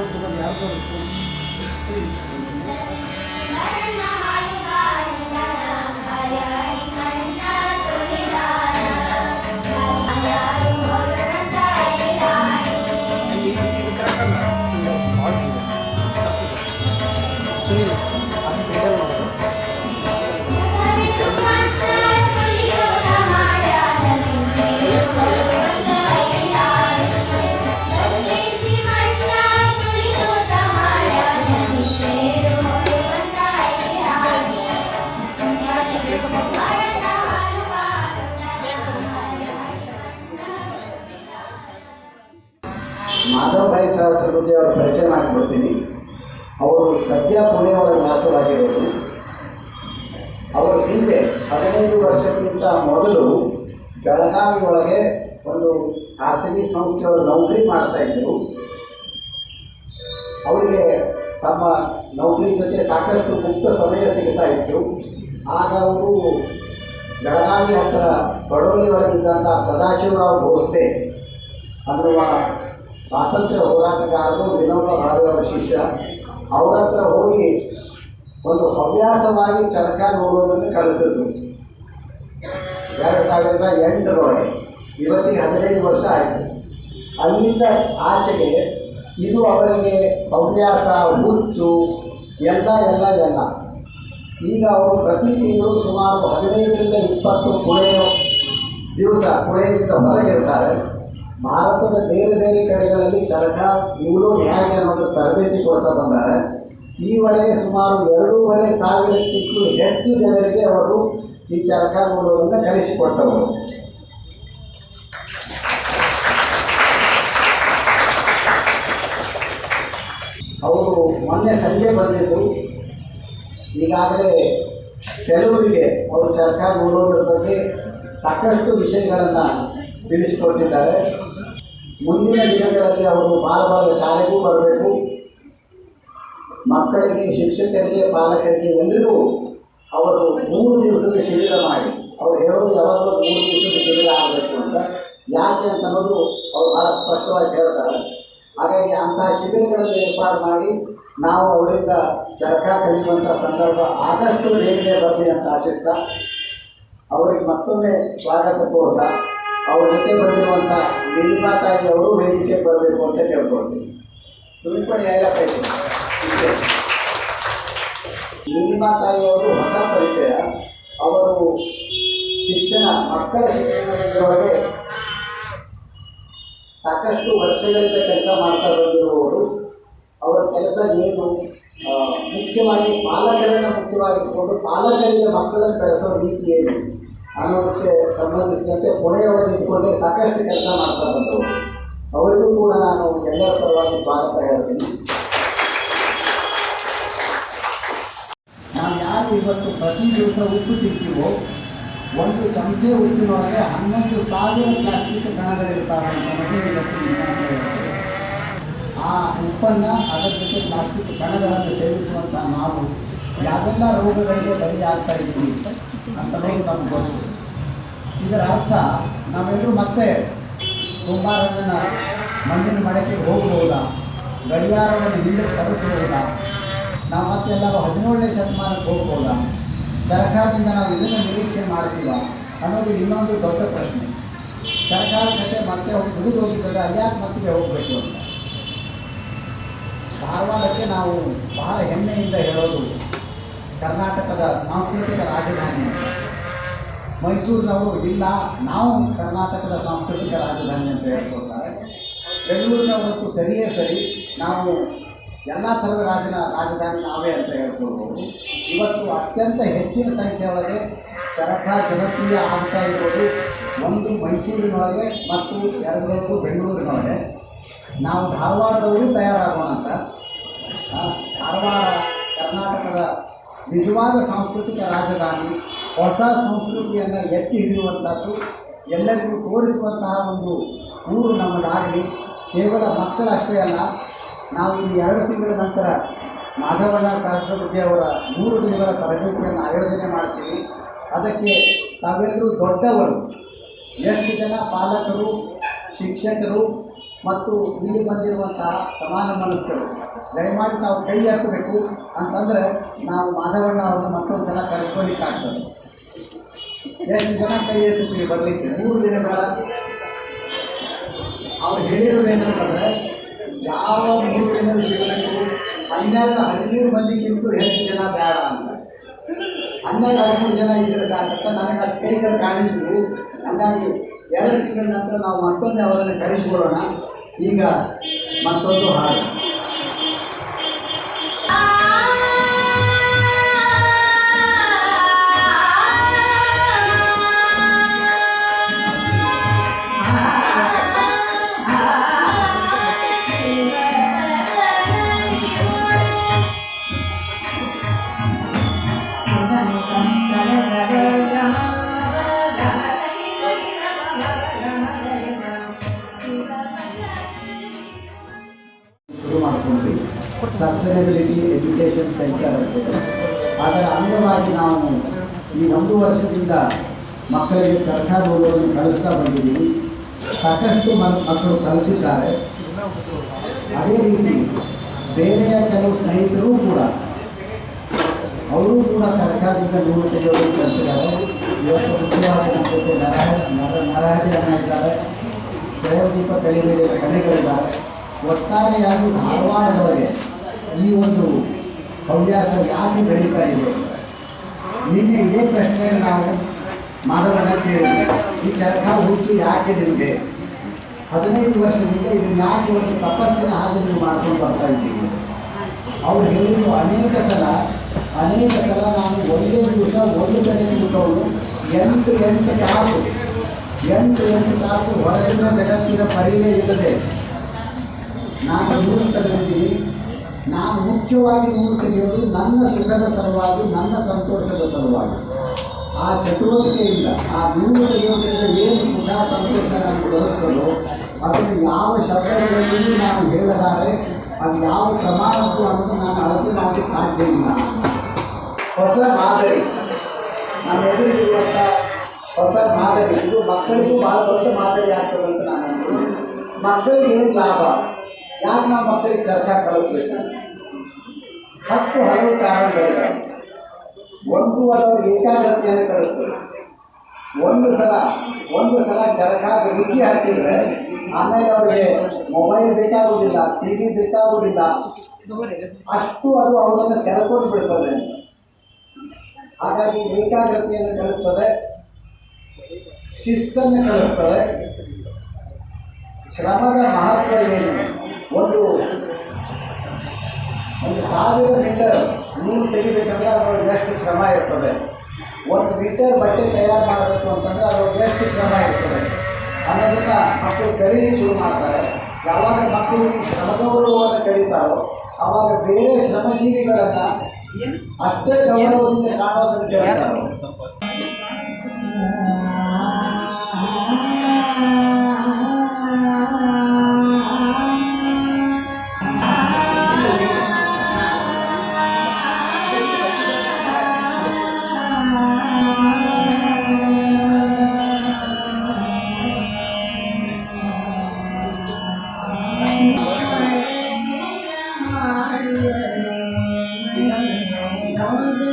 我做个凉粉，最便宜。ಅವರು ಸದ್ಯ ಪುಣ್ಯವರ ವಾಸವಾಗಿರೋದು. ಅವರ ಹಿಂದೆ ಹದಿನೈದು ವರ್ಷಕ್ಕಿಂತ ಮೊದಲು ಬೆಳಗಾವಿ ಒಳಗೆ ಒಂದು ಖಾಸಗಿ ಸಂಸ್ಥೆಯವರು ನೌಕರಿ ಮಾಡ್ತಾ ಇದ್ದರು ಅವರಿಗೆ ತಮ್ಮ ನೌಕರಿ ಜೊತೆ ಸಾಕಷ್ಟು ಮುಕ್ತ ಸಮಯ ಸಿಗ್ತಾ ಇತ್ತು. ಆಗ ಅವರು ಬೆಳಗಾವಿ ಹತ್ತಿರ ಬಡೋಲಿ ಒಳಗಿದ್ದಂಥ ಸದಾಶಿವರಾವ್ ಭೋಸ್ಲೆ ಅನ್ನುವ ಸ್ವಾತಂತ್ರ್ಯ ಹೋರಾಟಗಾರರು ವಿನೋಬ ಭಾವೆಯವರ ಶಿಷ್ಯ. ಅವ್ರ ಹತ್ರ ಹೋಗಿ ಒಂದು ಹವ್ಯಾಸವಾಗಿ ಚರಕ ನೋಡುವುದನ್ನು ಕಳಿಸಿದ್ರು. ಎರಡು ಸಾವಿರದ ಎಂಟರೊಳಗೆ. ಇವತ್ತಿಗೆ ಹದಿನೈದು ವರ್ಷ ಆಯಿತು. ಅಲ್ಲಿಂದ ಆಚೆಗೆ ಇದು ಅವರಿಗೆ ಹವ್ಯಾಸ, ಹುಚ್ಚು, ಎಲ್ಲ ಎಲ್ಲ ಎಲ್ಲ. ಈಗ ಅವರು ಪ್ರತಿ ತಿಂಗಳು ಸುಮಾರು ಹದಿನೈದರಿಂದ ಇಪ್ಪತ್ತು ಪುಣೆ ದಿವಸ ಪುಣೆಯಿಂದ ಹೊರಗಿರ್ತಾರೆ ಭಾರತದ ಬೇರೆ ಬೇರೆ ಕಡೆಗಳಲ್ಲಿ ಚರಕ ಇವರು ಹೇಗೆ ಅನ್ನೋದು ತರಬೇತಿ ಕೊಡ್ತಾ ಬಂದರೆ. ಈವರೆಗೆ ಸುಮಾರು ಎರಡೂವರೆ ಸಾವಿರಕ್ಕಿಂತಲೂ ಹೆಚ್ಚು ಜನರಿಗೆ ಅವರು ಈ ಚರಕ ಮೂಲವನ್ನು ಕಲಿಸಿಕೊಟ್ಟವರು ಅವರು ಮೊನ್ನೆ ಸಂಜೆ ಬಂದಿದ್ದು. ಈಗಾಗಲೇ ಕೆಲವರಿಗೆ ಅವರು ಚರಕ ನೋಡೋದ್ರ ಬಗ್ಗೆ ಸಾಕಷ್ಟು ವಿಷಯಗಳನ್ನು ತಿಳಿಸಿಕೊಟ್ಟಿದ್ದಾರೆ. ಮುಂದಿನ ದಿನಗಳಲ್ಲಿ ಅವರು ಬಾಲಬಾಲ ಶಾಲೆಗೂ ಬರಬೇಕು. ಮಕ್ಕಳಿಗೆ ಶಿಕ್ಷಕರಿಗೆ ಪಾಲಕರಿಗೆ ಎಲ್ಲರಿಗೂ ಅವರು ಮೂರು ದಿವಸದ ಶಿಬಿರ ಮಾಡಿ. ಅವ್ರು ಹೇಳೋದು ಯಾವಾಗಲೂ ಮೂರು ದಿವಸದ ಶಿಬಿರ ಆಗಬೇಕು ಅಂತ. ಯಾಕೆ ಅಂತ ಅನ್ನೋದು ಅವರು ಭಾಳ ಸ್ಪಷ್ಟವಾಗಿ ಹೇಳ್ತಾರೆ. ಹಾಗಾಗಿ ಅಂತಹ ಶಿಬಿರಗಳನ್ನು ಏರ್ಪಾಡು ಮಾಡಿ ನಾವು ಅವರಿಂದ ಚರಕ ಕಲಿಯುವಂಥ ಸಂದರ್ಭ ಆದಷ್ಟು ಬೇಗನೆ ಬರಲಿ ಅಂತ ಆಶಿಸ್ತಾ, ಅವರಿಗೆ ಮತ್ತೊಮ್ಮೆ ಸ್ವಾಗತ ಕೋರ್ತಾ ಅವ್ರ ಜೊತೆ ಬಂದಿರುವಂಥ ತಾಯಿ ಅವರು ವೇದಿಕೆ ಬರಬೇಕು ಅಂತ ಕೇಳ್ಕೊಳ್ತೀನಿ. ತುಮಕೂರು ಯಾರಪ್ಪ. ನೀಲಿಮಾ ತಾಯಿ ಅವರು ಹೊಸ ಪರಿಚಯ. ಅವರು ಶಿಕ್ಷಣ, ಮಕ್ಕಳ ಶಿಕ್ಷಣದೊಳಗೆ ಸಾಕಷ್ಟು ವರ್ಷಗಳಿಂದ ಕೆಲಸ ಮಾಡ್ತಾ ಬಂದಿರುವವರು. ಅವರ ಕೆಲಸ ಏನು? ಮುಖ್ಯವಾಗಿ ಪಾಲಕರನ್ನು ಮುಖ್ಯವಾಗಿಟ್ಟುಕೊಂಡು ಪಾಲಕರಿಗೆ ಮಕ್ಕಳನ್ನು ಬೆಳೆಸೋ ರೀತಿ ಏನು? ಅನ್ನೋದಕ್ಕೆ ಸಂಬಂಧಿಸಿದಂತೆ ಕೊನೆಯವರು ನಿಂತ್ಕೊಂಡೆ ಸಾಕಷ್ಟು ಕೆಲಸ ಮಾಡ್ತಾ ಬಂದರು ಅವರಿಗೂ ಕೂಡ ನಾನು ಎಲ್ಲರ ಪರವಾಗಿ ಸ್ವಾಗತ ಹೇಳ್ತೀನಿ. ನಾವು ಯಾರು ಇವತ್ತು ಪ್ರತಿ ದಿವಸ ಉಪ್ಪು ತಿಂತೀವೋ, ಒಂದು ಚಮಚೆ ಉಪ್ಪಿನೊಳಗೆ ಹನ್ನೊಂದು ಸಾವಿರ ಪ್ಲಾಸ್ಟಿಕ್ ಕಣಗಳಿರ್ತಾರೆ ಆ ಉಪ್ಪನ್ನು ಅದರ ಜೊತೆ ಪ್ಲಾಸ್ಟಿಕ್ ಕಣಗಳನ್ನು ಸೇವಿಸುವಂಥ ನಾವು ಯಾವೆಲ್ಲ ರೋಗಗಳಿಗೆ ಬಲಿಯಾಗ್ತಾ ಇದ್ದೀವಿ ಇದರ ಅರ್ಥ ನಾವೆಲ್ಲರೂ ಮತ್ತೆ ಕುಂಬಾರನ ಮಣ್ಣಿನ ಮಡಕ್ಕೆ ಹೋಗಬಹುದಾ ಗಡಿಯಾರವನ್ನು ಹಿಂದಕ್ಕೆ ಸರಿಸಬಹುದಾ ನಾವು ಮತ್ತೆ ಎಲ್ಲರೂ ಹದಿನೇಳನೇ ಶತಮಾನಕ್ಕೆ ಹೋಗ್ಬೋದಾ? ಸರ್ಕಾರದಿಂದ ನಾವು ಇದನ್ನು ನಿರೀಕ್ಷೆ ಮಾಡ್ತೀವ ಅನ್ನೋದು ಇನ್ನೊಂದು ದೊಡ್ಡ ಪ್ರಶ್ನೆ. ಸರ್ಕಾರ ಕಟ್ಟೆ ಮತ್ತೆ ಹೋಗಿ ಮುಗಿದು ಹೋಗಿದ್ದರೆ ಅಲ್ಯಾಕೆ ಮತ್ತಿಗೆ ಹೋಗಬೇಕು ಅಂತ? ಧಾರವಾಡಕ್ಕೆ ನಾವು ಬಹಳ ಹೆಮ್ಮೆಯಿಂದ ಹೇಳೋದು ಕರ್ನಾಟಕದ ಸಾಂಸ್ಕೃತಿಕ ರಾಜಧಾನಿ. ಮೈಸೂರಿನವರು ಇಲ್ಲ, ನಾವು ಕರ್ನಾಟಕದ ಸಾಂಸ್ಕೃತಿಕ ರಾಜಧಾನಿ ಅಂತ ಹೇಳ್ಕೊಳ್ತಾರೆ. ಬೆಂಗಳೂರಿನವರು ಸರಿಯೇ ಸರಿ, ನಾವು ಎಲ್ಲ ಥರದ ರಾಜನ, ರಾಜಧಾನಿ ನಾವೇ ಅಂತ ಹೇಳ್ಕೊಳ್ಬೋದು. ಇವತ್ತು ಅತ್ಯಂತ ಹೆಚ್ಚಿನ ಸಂಖ್ಯೆಯೊಳಗೆ ಚರಕ ಜನಪ್ರಿಯ ಆಗ್ತಾ ಇರ್ಬೋದು ಒಂದು ಮೈಸೂರಿನೊಳಗೆ ಮತ್ತು ಎರಡನೇದು ಬೆಂಗಳೂರಿನೊಳಗೆ. ನಾವು ಧಾರವಾಡದವರು ತಯಾರಾಗೋಣ ಅಂತ ಆ, ಧಾರವಾಡ ಕರ್ನಾಟಕದ ನಿಜವಾದ ಸಾಂಸ್ಕೃತಿಕ ರಾಜಧಾನಿ, ಹೊಸ ಸಂಸ್ಕೃತಿಯನ್ನು ಎತ್ತಿ ಹಿಡಿಯುವಂಥದ್ದು ಎಲ್ಲರಿಗೂ ತೋರಿಸುವಂತಹ ಒಂದು ಊರು ನಮ್ಮದಾಗಲಿ. ಕೇವಲ ಮಕ್ಕಳಷ್ಟೇ ಅಲ್ಲ, ನಾವು ಈ ಎರಡು ತಿಂಗಳ ನಂತರ ಮಾಧವನ ಸರಸ್ವತಿ ಅವರ ಮೂರು ದಿನಗಳ ತರಬೇತಿಯನ್ನು ಆಯೋಜನೆ ಮಾಡ್ತೀವಿ. ಅದಕ್ಕೆ ತಾವೆಲ್ಲರೂ ದೊಡ್ಡವರು. ಎಷ್ಟು ಜನ ಪಾಲಕರು, ಶಿಕ್ಷಕರು ಮತ್ತು ಇಲ್ಲಿ ಬಂದಿರುವಂತಹ ಸಮಾನ ಮನಸ್ಸುಗಳು ದಯಮಾಡಿ ನಾವು ಕೈ ಹಾಕಬೇಕು ಅಂತಂದರೆ ನಾವು ಮಾಧವಣ್ಣ ಅವ್ರನ್ನ ಮತ್ತೊಂದು ಸಲ ಕರೆಸ್ಕೊಳ್ಳಿಕ್ಕಾಗ್ತದೆ ಎಷ್ಟು ಜನ ಕೈ ಎತ್ತುತ್ತೀವಿ ಬರಲಿಕ್ಕೆ? ಮೂರು ದಿನಗಳ. ಅವ್ರು ಹೇಳಿರೋದೇನಂತಂದರೆ ಯಾವ ಮೂರು ದಿನದ ಶಿಬಿರಕ್ಕೂ ಹನ್ನೆರಡು ಹದಿನೈದು ಮಂದಿಗಿಂತೂ ಹೆಚ್ಚು ಜನ ಬೇಡ ಅಂತ. ಹನ್ನೆರಡು ಹದಿಮೂರು ಜನ ಇದ್ದರೆ ಸಾಕಂತ ನನಗೆ ಆ ಕೈಗಳು ಕಾಣಿಸಿದ್ರು. ಹಾಗಾಗಿ ಎರಡು ತಿಂಗಳ ನಂತರ ನಾವು ಮತ್ತೊಮ್ಮೆ ಅವರನ್ನು ಕರೆಸಿಕೊಳ್ಳೋಣ ಈಗ ಮತ್ತೊಂದು ಹಾಡು. ಮಾಡಿಕೊಂಡ್ವಿ ಸಸ್ಟೈನಬಿಲಿಟಿ ಎಜುಕೇಷನ್ ಸೆಂಟರ್ ಅಂತ ಅದರ ಅಂಗವಾಗಿ ನಾವು ಈ ಒಂದು ವರ್ಷದಿಂದ ಮಕ್ಕಳಿಗೆ ಚರ್ಖಾ ರೋಗವನ್ನು ಕಳಿಸ್ತಾ ಬಂದಿದ್ದೀವಿ ಸಾಕಷ್ಟು ಮ- ಮಕ್ಕಳು ಕಲಿತಿದ್ದಾರೆ ಅದೇ ರೀತಿ ಬೇರೆಯ ಕೆಲವು ಸ್ನೇಹಿತರು ಕೂಡ ಅವರು ಕೂಡ ಸರ್ಕಾರದಿಂದ ನೂರು ತೆಗೆಯೋದು ಕಲಿತಿದ್ದಾರೆ ಇವತ್ತು ಮುಖ್ಯವಾಗಿ ನಮ್ಮ ಜೊತೆ ನರಹರಿ ನರ ನರಹರಿ ಅಣ್ಣ ಇದ್ದಾರೆ ದೀಪ ಕಲಿಬೇರೆ ಕಲೆಗಳಿದ್ದಾರೆ ಒಟ್ಟಾರೆಯಾಗಿ ಧಾರವಾಡದೊಳಗೆ ಈ ಒಂದು ಹವ್ಯಾಸ ಯಾಕೆ ಬೆಳೀತಾ ಇದೆ? ನಿನ್ನೆ ಇದೇ ಪ್ರಶ್ನೆಯನ್ನು ನಾವು ಮಾಧವನ ಕೇಳಿದ್ವಿ. ಈ ಚರ್ಕ ಹುಚ್ಚು ಯಾಕೆ ನಿಮಗೆ? ಹದಿನೈದು ವರ್ಷದಿಂದ ಇದು ಯಾಕೆ ಒಂದು ತಪಸ್ಸಿನ ಆಚರಣೆ ಮಾಡ್ಕೊಂಡು ಬರ್ತಾ ಇದ್ದೀವಿ ಅವ್ರು ಹೇಳಿದ್ದು ಅನೇಕ ಸಲ ಅನೇಕ ಸಲ ನಾನು ಒಂದೇ ದಿವಸ ಒಂದು ಕಡೆ ಕೂತವನು. ಎಂಟು ಎಂಟು ತಾಸು, ಎಂಟು ಎಂಟು ತಾಸು ಹೊರಗಿನ ಜಗತ್ತಿನ ಪರಿವೇ ಇಲ್ಲದೆ ನಾನು ನೂರು ನಾನು ಮುಖ್ಯವಾಗಿ ತೆಗೆಯೋದು ನನ್ನ ಸುಖದ ಸಲುವಾಗಿ, ನನ್ನ ಸಂತೋಷದ ಸಲುವಾಗಿ. ಆ ಚಟುವಟಿಕೆಯಿಂದ, ಆ ನೂರು ತೆಗೆಯೋದ್ರಿಂದ ಏನು ಸುಖ, ಸಂತೋಷ ನನಗೆ ಬರುತ್ತದೋ, ಅದನ್ನು ಯಾವ ಶಬ್ದಗಳಲ್ಲಿ ನಾನು ಹೇಳಲಾರೆ, ಅದು ಯಾವ ಪ್ರಮಾಣಕ್ಕೂ ಅನ್ನೋದು ನಾನು ಅಳತೆ ಮಾಡಲಿಕ್ಕೆ ಸಾಧ್ಯ ಇಲ್ಲ. ಹೊಸ ಮಾದರಿ. ನಾನು ಎದುರಿಗಿರುವಂಥ ಹೊಸ ಮಾದರಿ. ಇದು ಮಕ್ಕಳಿಗೂ ಭಾಳ ದೊಡ್ಡ ಮಾದರಿ ಆಗ್ತದೆ ಅಂತ ನಾನು ಮಕ್ಕಳಿಗೆ ಏನು ಲಾಭ? ಯಾಕೆ ನಾವು ಮಕ್ಕಳಿಗೆ ಚರ್ಚಾ ಕಳಿಸ್ಬೇಕು? ಹತ್ತು ಹಲವು ಕಾರಣಗಳಿವೆ ಒಂದು ಅದವ್ರಿಗೆ ಏಕಾಗ್ರತೆಯನ್ನು ಕಳಿಸ್ತಾರೆ ಒಂದು ಸಲ ಒಂದು ಸಲ ಚರಕಾದ ರುಚಿ ಹಾಕಿದರೆ ಆಮೇಲೆ ಅವರಿಗೆ ಮೊಬೈಲ್ ಬೇಕಾಗುವುದಿಲ್ಲ ಟಿ ವಿ ಬೇಕಾಗುವುದಿಲ್ಲ ಅಷ್ಟು ಅದು ಅವರನ್ನು ಸೆಳ್ಕೊಂಡು ಬಿಡ್ತದೆ. ಹಾಗಾಗಿ ಏಕಾಗ್ರತೆಯನ್ನು ಕಳಿಸ್ತದೆ, ಶಿಸ್ತನ್ನು ಕಳಿಸ್ತದೆ. ಶ್ರಮದ ಮಹತ್ವ ಏನು? ಒಂದು ಒಂದು ಸಾವಿರ ಮೀಟರ್ ನೀರು ತೆಗಿಬೇಕಂದ್ರೆ ಅದರೊಳಗೆ ಎಷ್ಟು ಶ್ರಮ ಇರ್ತದೆ? ಒಂದು ಮೀಟರ್ ಬಟ್ಟೆ ತಯಾರು ಮಾಡಬೇಕು ಅಂತಂದರೆ ಅದರೊಳಗೆ ಎಷ್ಟು ಶ್ರಮ ಇರ್ತದೆ? ಅನ್ನೋದನ್ನು ಮಕ್ಕಳು ಕಲೀಲಿಕ್ಕೆ ಶುರು ಮಾಡ್ತಾರೆ. ಯಾವಾಗ ಮಕ್ಕಳು ಈ ಶ್ರಮದವರುವನ್ನು ಕಲಿತಾರೋ ಆವಾಗ ಬೇರೆ ಶ್ರಮಜೀವಿಗಳನ್ನು ಅಷ್ಟೇ ಗೌರವದಿಂದ ಕಾಣೋದನ್ನು ಕಲಿತಾರೋ Oh.